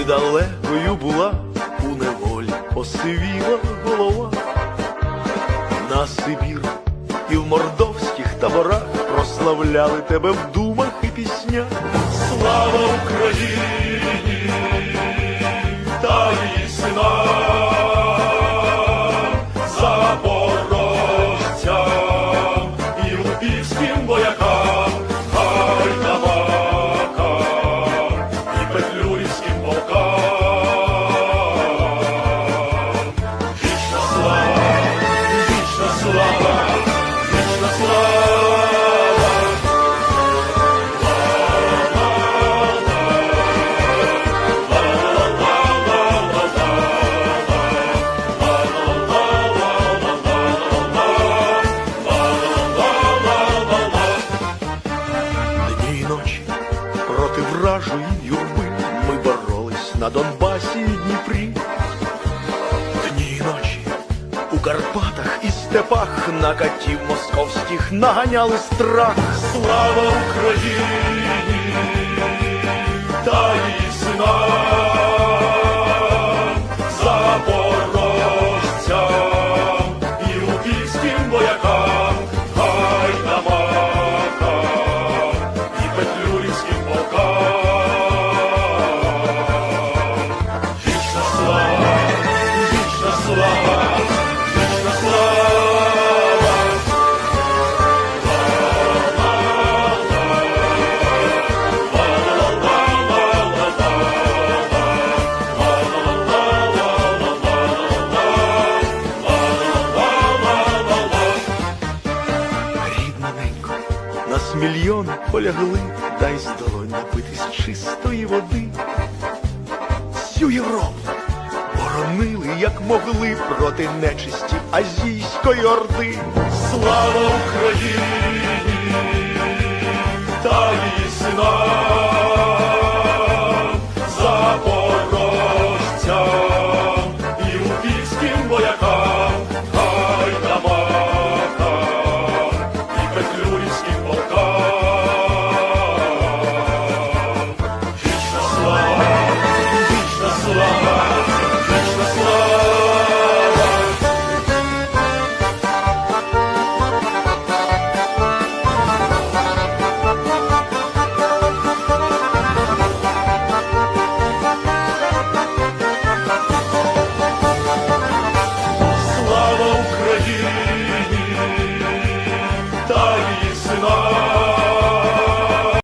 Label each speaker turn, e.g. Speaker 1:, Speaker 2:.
Speaker 1: недалекою була, у неволі осивіла голова, на Сибір і в мордовських таборах прославляли тебе в думах. Проти вражої юрби ми боролись на Донбасі і Дніпрі. Дні і ночі у Карпатах і степах на катів московських наганяли страх. Слава Україні та її нас мільйони полягли, дай з долонь напитись чистої води. Всю Європу боронили, як могли, проти нечисті азійської орди. Слава Україні та її сина!